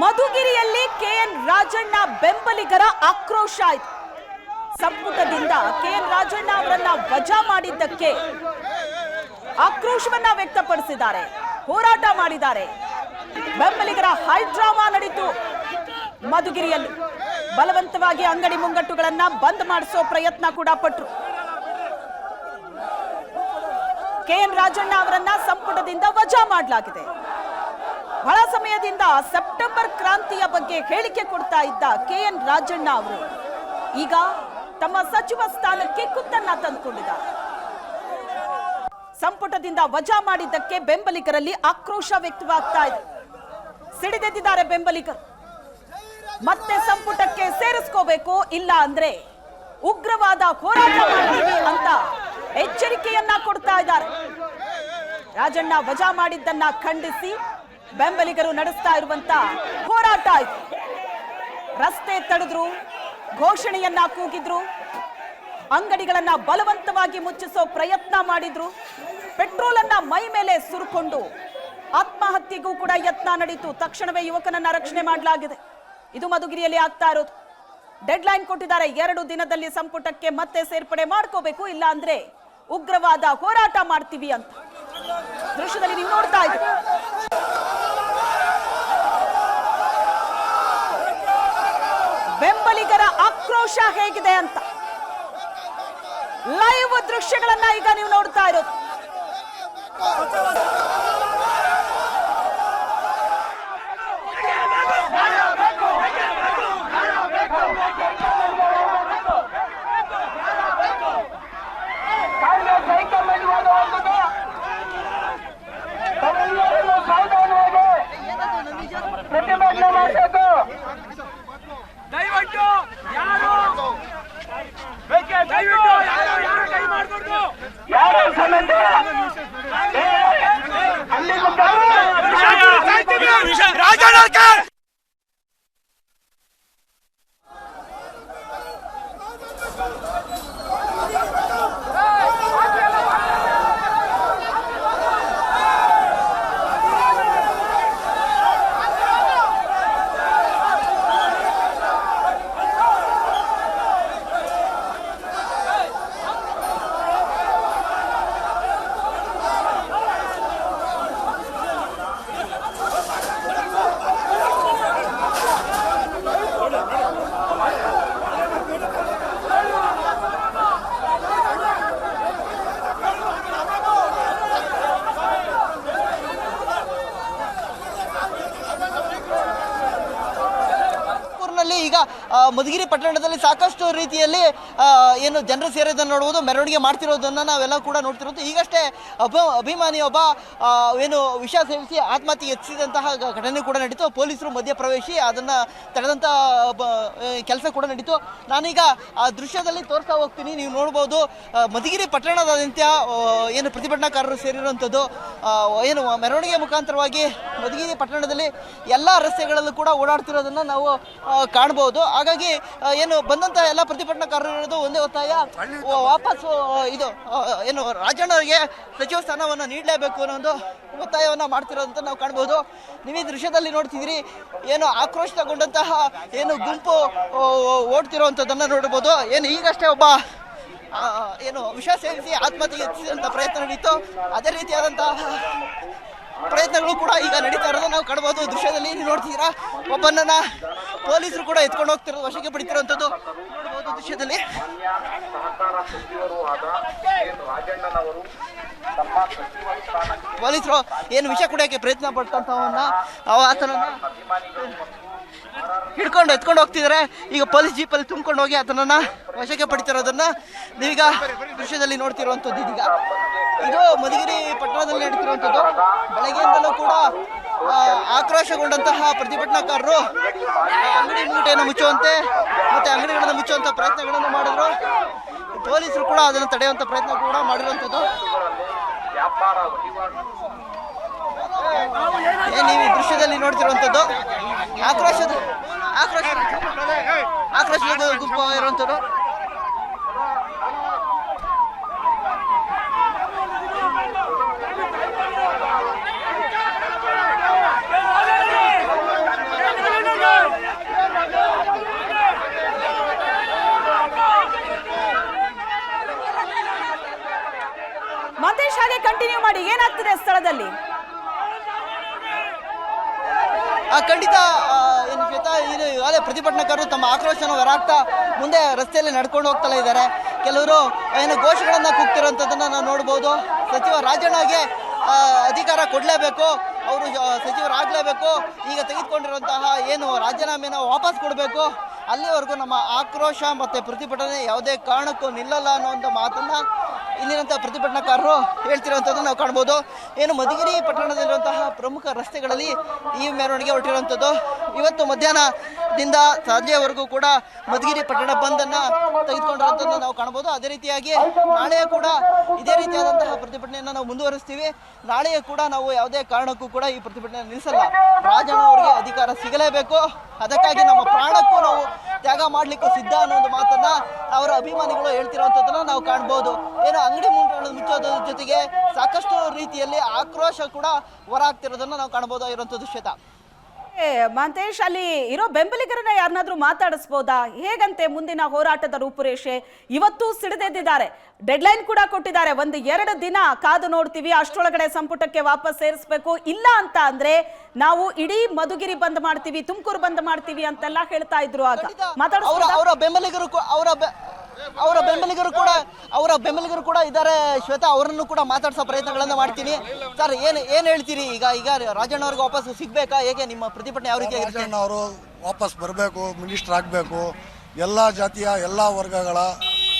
ಮಧುಗಿರಿಯಲ್ಲಿ K N Rajanna ಬೆಂಬಲಿಗರ ಆಕ್ರೋಶ ಆಯ್ತು. ಸಂಪುಟದಿಂದ ಕೆಎನ್ ರಾಜಣ್ಣ ಅವರನ್ನ ವಜಾ ಮಾಡಿದ್ದಕ್ಕೆ ಆಕ್ರೋಶವನ್ನ ವ್ಯಕ್ತಪಡಿಸಿದ್ದಾರೆ. ಹೋರಾಟ ಮಾಡಿದ್ದಾರೆ. ಬೆಂಬಲಿಗರ ಹೈಡ್ರಾಮಾ ನಡೀತು ಮಧುಗಿರಿಯಲ್ಲಿ. ಬಲವಂತವಾಗಿ ಅಂಗಡಿ ಮುಂಗಟ್ಟುಗಳನ್ನ ಬಂದ್ ಮಾಡಿಸೋ ಪ್ರಯತ್ನ ಕೂಡ ಪಟ್ರು. ಕೆಎನ್ ರಾಜಣ್ಣ ಅವರನ್ನ ಸಂಪುಟದಿಂದ ವಜಾ ಮಾಡಲಾಗಿದೆ. ಬಹಳ ಸಮಯದಿಂದ ಸೆಪ್ಟೆಂಬರ್ ಕ್ರಾಂತಿಯ ಬಗ್ಗೆ ಹೇಳಿಕೆ ಕೊಡ್ತಾ ಇದ್ದ ಕೆ ಎನ್ ರಾಜಣ್ಣ ಅವರು. ಈಗ ತಮ್ಮ ಸಚಿವ ಸ್ಥಾನಕ್ಕೆ ಕುತ್ತನ್ನ ತಂದುಕೊಂಡಿದ್ದಾರೆ. ಸಂಪುಟದಿಂದ ವಜಾ ಮಾಡಿದ್ದಕ್ಕೆ ಬೆಂಬಲಿಗರಲ್ಲಿ ಆಕ್ರೋಶ ವ್ಯಕ್ತವಾಗ್ತಾ ಇದೆ. ಸಿಡಿದೆದ್ದಿದ್ದಾರೆ ಬೆಂಬಲಿಗರು. ಮತ್ತೆ ಸಂಪುಟಕ್ಕೆ ಸೇರಿಸ್ಕೋಬೇಕು ಇಲ್ಲ ಅಂದ್ರೆ ಉಗ್ರವಾದ ಹೋರಾಟ ಅಂತ ಎಚ್ಚರಿಕೆಯನ್ನ ಕೊಡ್ತಾ ಇದ್ದಾರೆ. ರಾಜಣ್ಣ ವಜಾ ಮಾಡಿದ್ದನ್ನ ಖಂಡಿಸಿ ಬೆಂಬಲಿಗರು ನಡೆಸ್ತಾ ಇರುವಂತ ಹೋರಾಟ ಇದು ರಸ್ತೆ ತಡೆದ್ರು, ಘೋಷಣೆಯನ್ನ ಕೂಗಿದ್ರು, ಅಂಗಡಿಗಳನ್ನ ಬಲವಂತವಾಗಿ ಮುಚ್ಚಿಸೋ ಪ್ರಯತ್ನ ಮಾಡಿದ್ರು ಪೆಟ್ರೋಲ್ ಅನ್ನ ಮೈ ಮೇಲೆ ಸುರುಕೊಂಡು ಆತ್ಮಹತ್ಯೆಗೂ ಕೂಡ ಯತ್ನ ನಡೀತು. ತಕ್ಷಣವೇ ಯುವಕನನ್ನ ರಕ್ಷಣೆ ಮಾಡಲಾಗಿದೆ. ಇದು ಮಧುಗಿರಿಯಲ್ಲಿ ಆಗ್ತಾ ಇರೋದು. ಡೆಡ್ ಲೈನ್ ಕೊಟ್ಟಿದ್ದಾರೆ. ಎರಡು ದಿನದಲ್ಲಿ ಸಂಪುಟಕ್ಕೆ ಮತ್ತೆ ಸೇರ್ಪಡೆ ಮಾಡ್ಕೋಬೇಕು, ಇಲ್ಲ ಅಂದ್ರೆ ಉಗ್ರವಾದ ಹೋರಾಟ ಮಾಡ್ತೀವಿ ಅಂತ. ದೃಶ್ಯದಲ್ಲಿ ನೀವು ನೋಡ್ತಾ ಇದ್ದೀವಿ ಬೆಂಬಲಿಗರ ಆಕ್ರೋಶ ಹೇಗಿದೆ ಅಂತ. ಲೈವ್ ದೃಶ್ಯಗಳನ್ನ ಈಗ ನೀವು ನೋಡ್ತಾ ಇರೋದು ಕಾಂಗ್ರೆಸ್ ಹೈಕಮಾಂಡ್ ವಾದವಾಗುವುದು ತಮ್ಮೆಲ್ಲರನ್ನು ಸಾವಧಾನವಾಗಿ ಪ್ರತಿಭಟನೆ ಮಾಡಬೇಕು ದಯವಿಟ್ಟು ಯಾರು ಬೇಕೆ ದಯವಿಟ್ಟು ಯಾರು ಯಾರು ಕೈ ಮಾಡ್ಕೊಡ್ದು ಯಾರು ಸಮೇತ ಅಲ್ಲಿ ರಾಜಣ್ಣಕ್ಕೆ ನಲ್ಲಿ ಈಗ ಮಧುಗಿರಿ ಪಟ್ಟಣದಲ್ಲಿ ಸಾಕಷ್ಟು ರೀತಿಯಲ್ಲಿ ಏನು ಜನರು ಸೇರೋದನ್ನು ನೋಡುವುದು ಮೆರವಣಿಗೆ ಮಾಡ್ತಿರೋದನ್ನು ನಾವೆಲ್ಲ ಕೂಡ ನೋಡ್ತಿರೋದು. ಈಗಷ್ಟೇ ಅಭ, ಅಭಿಮಾನಿ ಒಬ್ಬ ಏನು ವಿಷ ಸೇವಿಸಿ ಆತ್ಮಹತ್ಯೆ ಎತ್ತಿಸಿದಂತಹ ಘಟನೆ ಕೂಡ ನಡೀತು. ಪೊಲೀಸರು ಮಧ್ಯಪ್ರವೇಶಿ, ಅದನ್ನು ತಡೆದಂಥ ಕೆಲಸ ಕೂಡ ನಡೀತು. ನಾನೀಗ ಆ ದೃಶ್ಯದಲ್ಲಿ ತೋರಿಸ್ತಾ ಹೋಗ್ತೀನಿ. ನೀವು ನೋಡ್ಬೋದು ಮಧುಗಿರಿ ಪಟ್ಟಣದಾದ್ಯಂತ ಏನು ಪ್ರತಿಭಟನಾಕಾರರು ಸೇರಿರುವಂಥದ್ದು ಏನು ಮೆರವಣಿಗೆ ಮುಖಾಂತರವಾಗಿ ಮಧುಗಿರಿ ಪಟ್ಟಣದಲ್ಲಿ ಎಲ್ಲ ರಸ್ತೆಗಳಲ್ಲೂ ಕೂಡ ಓಡಾಡ್ತಿರೋದನ್ನ ನಾವು ಆ, ಕಾಣ್ಬೋದು. ಹಾಗಾಗಿ ಏನು ಬಂದಂತ ಎಲ್ಲ ಪ್ರತಿಭಟನಾಕಾರರು ಒಂದೇ ಒತ್ತಾಯ. ವಾಪಸ್ಸು ವಾಪಸ್ ಇದು ಏನು ರಾಜಣ್ಣವರಿಗೆ ಸಚಿವ ಸ್ಥಾನವನ್ನು ನೀಡಲೇಬೇಕು ಅನ್ನೋ ಒಂದು ಒತ್ತಾಯವನ್ನು ಮಾಡ್ತಿರೋದಂತ ನಾವು ಕಾಣ್ಬೋದು. ನೀವು ಈ ದೃಶ್ಯದಲ್ಲಿ ನೋಡ್ತಿದ್ದೀರಿ ಏನು ಆಕ್ರೋಶಗೊಂಡಂತಹ ಏನು ಗುಂಪು ಓಡ್ತಿರುವಂಥದ್ದನ್ನು ಓಡ್ತಿರುವಂಥದ್ದನ್ನ ನೋಡ್ಬೋದು. ಏನು ಈಗಷ್ಟೇ ಒಬ್ಬ ಏನು ವಿಷ ಸೇವಿಸಿ ಆತ್ಮಹತ್ಯೆ ಹೆಚ್ಚಿಸಿದಂಥ ಪ್ರಯತ್ನ ನಡೀತು ಅದೇ ರೀತಿಯಾದಂತಹ ಪ್ರಯತ್ನಗಳು ಕೂಡ ಈಗ ನಡೀತಾ ಇರೋದನ್ನ ನಾವು ಕಾಣಬಹುದು ದೃಶ್ಯದಲ್ಲಿ ನೀವು ನೋಡ್ತಿದ್ದೀರಾ ಒಬ್ಬನನ್ನ ಪೊಲೀಸರು ಕೂಡ ಎತ್ಕೊಂಡು ಹೋಗ್ತಿರೋದು, ವಶಕ್ಕೆ ಪಡಿತಿರುವಂಥದ್ದು ನೋಡಬಹುದು ದೃಶ್ಯದಲ್ಲಿ. ಪೊಲೀಸರು ಏನು ವಿಷ ಕುಡಿಯೋಕೆ ಪ್ರಯತ್ನ ಪಡ್ತಂತವನ್ನ ಅವ ಆತನನ್ನ ಹಿಡ್ಕೊಂಡು ಎತ್ಕೊಂಡು ಹೋಗ್ತಿದ್ದಾರೆ. ಈಗ ಪೊಲೀಸ್ ಜೀಪಲ್ಲಿ ತುಂಬಿಕೊಂಡು ಹೋಗಿ ಆತನನ್ನ ವಶಕ್ಕೆ ಪಡಿತಿರೋದನ್ನ ನೀವೀಗ ದೃಶ್ಯದಲ್ಲಿ ನೋಡ್ತಿರುವಂಥದ್ದು ಇದೀಗ. ಇದು ಮಧುಗಿರಿ ಪಟ್ಟಣದಲ್ಲಿ ನಡೀತಿರುವಂಥದ್ದು ಬೆಳಗ್ಗೆಯಿಂದಲೂ ಕೂಡ ಆಕ್ರೋಶಗೊಂಡಂತಹ ಪ್ರತಿಭಟನಾಕಾರರು ಅಂಗಡಿ ಮೂಟೆಯನ್ನು ಮುಚ್ಚುವಂತೆ ಮತ್ತೆ ಅಂಗಡಿಗಳನ್ನು ಮುಚ್ಚುವಂತ ಪ್ರಯತ್ನಗಳನ್ನು ಮಾಡಿದ್ರು. ಪೊಲೀಸರು ಕೂಡ ಅದನ್ನು ತಡೆಯುವಂತ ಪ್ರಯತ್ನ ಕೂಡ ಮಾಡಿರುವಂತದ್ದು ನೀವು ಈ ದೃಶ್ಯದಲ್ಲಿ ನೋಡ್ತಿರುವಂತದ್ದು ಆಕ್ರೋಶದ, ಆಕ್ರೋಶ, ಆಕ್ರೋಶದ ಗುಂಪು ಇರುವಂಥದ್ದು ಹಾಗೆ ಕಂಟಿನ್ಯೂ ಮಾಡಿ, ಏನಾಗ್ತಿದೆ ಸ್ಥಳದಲ್ಲಿ? ಖಂಡಿತ ಏನು ಇದು ಪ್ರತಿಭಟನಾಕಾರರು ತಮ್ಮ ಆಕ್ರೋಶನ ಹೊರಾಗ್ತಾ ಮುಂದೆ ರಸ್ತೆಯಲ್ಲಿ ನಡ್ಕೊಂಡು ಹೋಗ್ತಲೇ ಇದ್ದಾರೆ. ಕೆಲವರು, ಏನು, ಘೋಷಗಳನ್ನು ಕೂಗ್ತಿರೋಂಥದ್ದನ್ನು ನಾವು ನೋಡ್ಬೋದು. ಸಚಿವ ರಾಜಣ್ಣಗೆ ಅಧಿಕಾರ ಕೊಡಲೇಬೇಕು. ಅವರು ಸಚಿವರಾಗಲೇಬೇಕು. ಈಗ ತೆಗೆದುಕೊಂಡಿರುವಂತಹ, ಏನು, ರಾಜೀನಾಮೆನ ವಾಪಸ್ ಕೊಡಬೇಕು. ಅಲ್ಲಿವರೆಗೂ ನಮ್ಮ ಆಕ್ರೋಶ ಮತ್ತು ಪ್ರತಿಭಟನೆ ಯಾವುದೇ ಕಾರಣಕ್ಕೂ ನಿಲ್ಲಲ್ಲ ಅನ್ನೋಂಥ ಮಾತನ್ನ ಇಲ್ಲಿರುವಂತಹ ಪ್ರತಿಭಟನಾಕಾರರು ಹೇಳ್ತಿರುವಂಥದ್ದು ನಾವು ಕಾಣ್ಬೋದು. ಏನು ಮಧುಗಿರಿ ಪಟ್ಟಣದಲ್ಲಿರುವಂತಹ ಪ್ರಮುಖ ರಸ್ತೆಗಳಲ್ಲಿ ಈ ಮೆರವಣಿಗೆ ಹೊರಟಿರುವಂಥದ್ದು. ಇವತ್ತು ಮಧ್ಯಾಹ್ನದಿಂದ ಸಂಜೆವರೆಗೂ ಕೂಡ ಮಧುಗಿರಿ ಪಟ್ಟಣ ಬಂದನ್ನ ತೆಗೆದುಕೊಂಡಿರುವಂಥದ್ದು ನಾವು ಕಾಣಬಹುದು. ಅದೇ ರೀತಿಯಾಗಿ ನಾಳೆಯೂ ಕೂಡ ಇದೇ ರೀತಿಯಾದಂತಹ ಪ್ರತಿಭಟನೆಯನ್ನು ನಾವು ಮುಂದುವರಿಸ್ತೀವಿ. ನಾಳೆಯೂ ಕೂಡ ನಾವು ಯಾವುದೇ ಕಾರಣಕ್ಕೂ ಕೂಡ ಈ ಪ್ರತಿಭಟನೆ ನಿಲ್ಲಿಸಲ್ಲ. ರಾಜಣ್ಣ ಅವರಿಗೆ ಅಧಿಕಾರ ಸಿಗಲೇಬೇಕು. ಅದಕ್ಕಾಗಿ ನಮ್ಮ ಪ್ರಾಣಕ್ಕೂ ನಾವು ತ್ಯಾಗ ಮಾಡ್ಲಿಕ್ಕೂ ಸಿದ್ಧ ಅನ್ನೋ ಒಂದು ಮಾತನ್ನ ಅವರ ಅಭಿಮಾನಿಗಳು ಹೇಳ್ತಿರುವಂತದನ್ನ ನಾವು ಕಾಣ್ಬೋದು ಏನು ಅಂಗಡಿ ಮುಂಗಗಳನ್ನು ಮುಚ್ಚೋದ್ರ ಜೊತೆಗೆ ಸಾಕಷ್ಟು ರೀತಿಯಲ್ಲಿ ಆಕ್ರೋಶ ಕೂಡ ಹೊರ ಆಗ್ತಿರೋದನ್ನ ನಾವು ಕಾಣಬಹುದು ಇರುವಂತ ಏ, ಮಹಂತೇಶ್ ಅಲ್ಲಿ ಇರೋ ಬೆಂಬಲಿಗರನ್ನ ಯಾರನ್ನಾದ್ರೂ ಮಾತಾಡಿಸ್ಬೋದಾ? ಹೇಗಂತೆ ಮುಂದಿನ ಹೋರಾಟದ ರೂಪುರೇಷೆ? ಇವತ್ತು ಸಿಡಿದೆದ್ದಿದ್ದಾರೆ. ಡೆಡ್ಲೈನ್ ಕೂಡ ಕೊಟ್ಟಿದ್ದಾರೆ. ಒಂದು ಎರಡು ದಿನ ಕಾದು ನೋಡ್ತೀವಿ. ಅಷ್ಟರೊಳಗಡೆ ಸಂಪುಟಕ್ಕೆ ವಾಪಸ್ ಸೇರಿಸ್ಬೇಕು. ಇಲ್ಲ ಅಂತ ಅಂದ್ರೆ ನಾವು ಇಡೀ ಮಧುಗಿರಿ ಬಂದ್ ಮಾಡ್ತೀವಿ ತುಮಕೂರು ಬಂದ್ ಮಾಡ್ತೀವಿ ಅಂತೆಲ್ಲ ಹೇಳ್ತಾ ಇದ್ರು ಆಗ. ಮಾತಾಡ ಅವರ ಬೆಂಬಲಿಗರು ಅವರ ಅವರ ಬೆಂಬಲಿಗರು ಕೂಡ, ಅವರ ಬೆಂಬಲಿಗರು ಕೂಡ ಇದ್ದಾರೆ. ಶ್ವೇತಾ, ಅವರನ್ನು ಕೂಡ ಮಾತಾಡ್ಸೋ ಪ್ರಯತ್ನಗಳನ್ನು ಮಾಡ್ತೀನಿ. ಸರ್, ಏನು ಏನು ಹೇಳ್ತೀರಿ? ಈಗ ಈಗ ರಾಜಣ್ಣ ಅವ್ರಿಗೆ ವಾಪಸ್ ಸಿಗಬೇಕಾ? ಹೇಗೆ ನಿಮ್ಮ ಪ್ರತಿಭಟನೆ ಯಾವ ರೀತಿ ರಾಜಣ್ಣ ಅವರು ವಾಪಸ್ ಬರಬೇಕು, ಮಿನಿಸ್ಟರ್ ಆಗಬೇಕು. ಎಲ್ಲ ಜಾತಿಯ, ಎಲ್ಲ ವರ್ಗಗಳ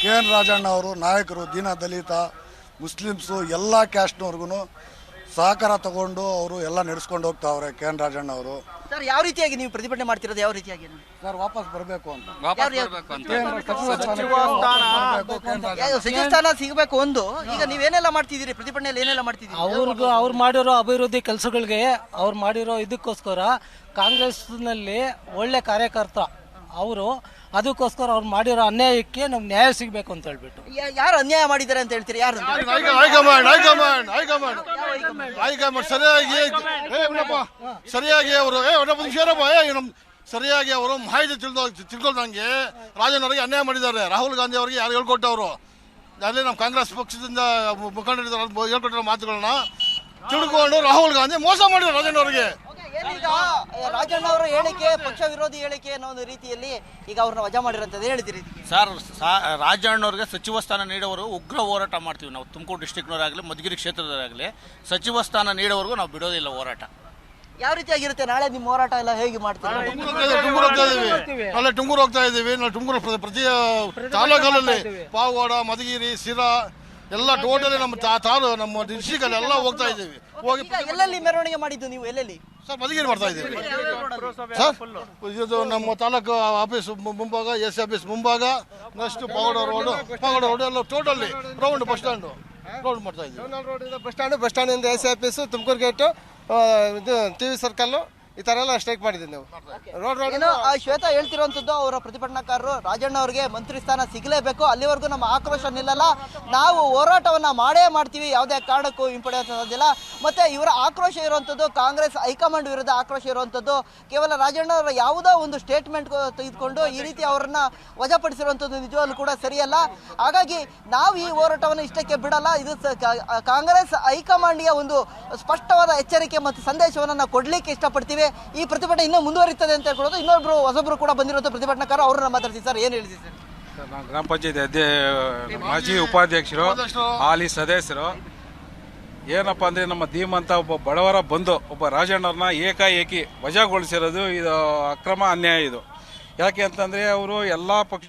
ಕೆ ಎನ್ ರಾಜಣ್ಣ ಅವರು ನಾಯಕರು, ದೀನ ದಲಿತ, ಮುಸ್ಲಿಮ್ಸು, ಎಲ್ಲ ಕ್ಯಾಸ್ಟ್ನವ್ರಿಗೂ ಸಹಕಾರ ತಗೊಂಡು ಅವರು ಎಲ್ಲ ನಡೆಸ್ಕೊಂಡು ಹೋಗ್ತಾವ್ರೆ ಕೆ ಎನ್ ರಾಜಣ್ಣ ಅವರು. ಸರ್ ಯಾವ ರೀತಿಯಾಗಿ ನೀವು ಪ್ರತಿಭಟನೆ ಮಾಡ್ತಿರೋದು? ಯಾವ ರೀತಿಯಾಗಿ? ಸರ್ ವಾಪಸ್ ಬರಬೇಕು ಅಂತ. ಸಚಿವ ವಾಪಸ್ ಬರ್ಬೇಕು, ಕೆ ಎನ್ ರಾಜಣ್ಣ. ಯಾವ ಸಚಿವ ಸ್ಥಾನ ಸಿಗಬೇಕು ಒಂದು. ಈಗ ನೀವೇನೆಲ್ಲ ಮಾಡ್ತಿದ್ದೀರಿ? ಪ್ರತಿಭಟನೆಯಲ್ಲಿ ಏನೆಲ್ಲ ಮಾಡ್ತಿದ್ದೀರಿ? ಅವ್ರಿಗೂ ಅವ್ರು ಮಾಡಿರೋ ಅಭಿವೃದ್ಧಿ ಕೆಲಸಗಳಿಗೆ ಅವ್ರು ಮಾಡಿರೋ ಇದಕ್ಕೋಸ್ಕರ ಕಾಂಗ್ರೆಸ್ನಲ್ಲಿ ಒಳ್ಳೆ ಕಾರ್ಯಕರ್ತ ಅವರು. ಅದಕ್ಕೋಸ್ಕರ ಅವ್ರು ಮಾಡಿರೋ ಅನ್ಯಾಯಕ್ಕೆ ನಮ್ಗೆ ನ್ಯಾಯ ಸಿಗಬೇಕು ಅಂತ ಹೇಳ್ಬಿಟ್ಟು. ಯಾ- ಯಾರು ಅನ್ಯಾಯ ಮಾಡಿದ್ದಾರೆ ಅಂತ ಹೇಳ್ತೀರಿ? ಯಾರು? ಅಂತ? High command high command high command. ಸರಿಯಾಗಿ ಏ ಸರಿಯಾಗಿ ಅವರು, ಏ ನಮ್, ಸರಿಯಾಗಿ ಅವರು ಮಾಹಿತಿ ತಿಳಿದೋ ತಿಳ್ಕೊಳ್ದಂಗೆ ರಾಜನವರಿಗೆ ಅನ್ಯಾಯ ಮಾಡಿದ್ದಾರೆ. ರಾಹುಲ್ ಗಾಂಧಿ ಅವರಿಗೆ ಯಾರು ಹೇಳ್ಕೊಟ್ಟವರು? ಅದೇ ನಮ್ಮ ಕಾಂಗ್ರೆಸ್ ಪಕ್ಷದಿಂದ ಮುಖಂಡರಿದ್ದಾರೆ ಹೇಳ್ಕೊಟ್ಟಿರೋ ಮಾತುಗಳನ್ನ ತಿಳ್ಕೊಂಡು ರಾಹುಲ್ ಗಾಂಧಿ ಮೋಸ ಮಾಡಿದ್ರು ರಾಜನ್ ಅವರಿಗೆ ಏನೀಗ ರಾಜಣ್ಣ ಅವರ ಹೇಳಿಕೆ ಪಕ್ಷ ವಿರೋಧಿ ಹೇಳಿಕೆ ಅನ್ನೋ ಒಂದು ರೀತಿಯಲ್ಲಿ ಈಗ ಅವ್ರನ್ನ ವಜಾ ಮಾಡಿರಂತದ್ದು ಹೇಳ್ತೀರಿ? ಸರ್ ಸಾ- ರಾಜಣ್ಣವ್ರಿಗೆ ಸಚಿವ ಸ್ಥಾನ ನೀಡೋವರೆಗೂ ಉಗ್ರ ಹೋರಾಟ ಮಾಡ್ತೀವಿ ನಾವು. ತುಮಕೂರು ಡಿಸ್ಟಿಕ್ನವರಾಗಲಿ ಮಧುಗಿರಿ ಕ್ಷೇತ್ರದವರಾಗಲಿ ಸಚಿವ ಸ್ಥಾನ ನೀಡೋವರೆಗೂ ನಾವು ಬಿಡೋದಿಲ್ಲ ಹೋರಾಟ. ಯಾವ ರೀತಿಯಾಗಿರುತ್ತೆ? ನಾಳೆ ನಿಮ್ಮ ಹೋರಾಟ ಎಲ್ಲ ಹೇಗೆ ಮಾಡ್ತೀವಿ ಅಲ್ಲ ಹೋಗ್ತಾ ಇದೀವಿ. ನಾಳೆ ಟುಂಗೂರು ಹೋಗ್ತಾ ಇದ್ದೀವಿ ನಾವು ಟುಂಗೂರು ಪ್ರತಿ ತಾಲೂಕಲ್ಲಿ ಪಾವಗಡ ಮಧುಗಿರಿ ಸಿರಾ ಎಲ್ಲ ಟೋಟಲಿ ನಮ್ಮ ತಾ- ನಮ್ಮ ಅಲ್ಲಿ ಎಲ್ಲ ಹೋಗ್ತಾ ಇದ್ದೀವಿ. ಹೋಗಿ ಈಗ ಎಲ್ಲೆಲ್ಲಿ ಮೆರವಣಿಗೆ ಮಾಡಿದ್ದು ನೀವು? ಎಲ್ಲೆಲ್ಲಿ? ಸರ್ ಮಧುಗಿರಿ ಮಾಡ್ತಾ ಇದ್ದೀವಿ. ಸರ್ ಇದು ನಮ್ಮ ತಾಲೂಕು ಆಫೀಸ್ ಮು- ಮುಂಭಾಗ ಎಸ್ ಆಫೀಸ್ ಮುಂಭಾಗ next Pagada road Pagada road ಎಲ್ಲ totally round bus stand round ಮಾಡ್ತಾ ಇದ್ದೀವಿ. Bus stand bus stand S office Tumakuru gate ಇದು ಟಿ ವಿ ಸರ್ಕಲ್ಲು ಈ ತರ ಎಲ್ಲ ಸ್ಟ್ರೈಕ್ ಮಾಡಿದ್ದೀವಿ ನಾವು. ರೋಡ್ ರೋಡ್ ಏನೋ ಆ ಶ್ವೇತಾ ಹೇಳ್ತಿರುವಂತದ್ದು ಅವರ ಪ್ರತಿಭಟನಾಕಾರರು ರಾಜಣ್ಣ ಅವರಿಗೆ ಮಂತ್ರಿ ಸ್ಥಾನ ಸಿಗಲೇಬೇಕು ಅಲ್ಲಿವರೆಗೂ ನಮ್ಮ ಆಕ್ರೋಶ ನಿಲ್ಲಲ್ಲ. ನಾವು ಹೋರಾಟವನ್ನ ಮಾಡೇ ಮಾಡ್ತೀವಿ ಯಾವುದೇ ಕಾರಣಕ್ಕೂ ಹಿಂಪಡೆಯೋದಿಲ್ಲ ಮತ್ತೆ ಇವರ ಆಕ್ರೋಶ ಇರುವಂತದ್ದು ಕಾಂಗ್ರೆಸ್ ಹೈಕಮಾಂಡ್ ವಿರುದ್ಧ ಆಕ್ರೋಶ ಇರುವಂತದ್ದು ಕೇವಲ ರಾಜಣ್ಣ ಅವರ ಯಾವುದೋ ಒಂದು ಸ್ಟೇಟ್ಮೆಂಟ್ ತೆಗೆದುಕೊಂಡು ಈ ರೀತಿ ಅವರನ್ನ ವಜಪಡಿಸಿರುವಂತದ್ದು ನಿಜವಾಗ್ಲೂ ಕೂಡ ಸರಿಯಲ್ಲ. ಹಾಗಾಗಿ ನಾವು ಈ ಹೋರಾಟವನ್ನು ಇಷ್ಟಕ್ಕೆ ಬಿಡಲ್ಲ. ಇದು ಕಾಂಗ್ರೆಸ್ ಹೈಕಮಾಂಡ್ಗೆ ಒಂದು ಸ್ಪಷ್ಟವಾದ ಎಚ್ಚರಿಕೆ ಮತ್ತು ಸಂದೇಶವನ್ನು ನಾವು ಕೊಡ್ಲಿಕ್ಕೆ ಇಷ್ಟಪಡ್ತೀವಿ. ಈ ಪ್ರತಿಭಟನೆ ಇನ್ನೂ ಮುಂದುವರಿತದೆ ಅಂತ ಹೇಳ್ಕೊಳೋದು ಇನ್ನೊಬ್ರು, ಹೊಸಬ್ರು ಕೂಡ ಬಂದಿರುವಂಥ ಪ್ರತಿಭಟನಾಕಾರ ಅವ್ರನ್ನ ಮಾತಾಡ್ತೀವಿ ಸರ್. ಏನು ಹೇಳಿದ್ರಿ ಸರ್? ಗ್ರಾಮ ಪಂಚಾಯತಿ ಅಧ್ಯಕ್ಷ ಮಾಜಿ ಉಪಾಧ್ಯಕ್ಷರು, ಹಾಲಿ ಸದಸ್ಯರು. ಏನಪ್ಪ ಅಂದ್ರೆ ನಮ್ಮ ಧೀಮಂತ ಒಬ್ಬ ಬಡವರ ಬಂಧು, ಒಬ್ಬ ರಾಜಣ್ಣವ್ರನ್ನ ಏಕಾಏಕಿ ವಜಾಗೊಳಿಸಿರೋದು ಇದು ಅಕ್ರಮ ಅನ್ಯಾಯ ಇದು. ಯಾಕೆ ಅಂತಂದ್ರೆ ಅವರು ಎಲ್ಲಾ ಪಕ್ಷ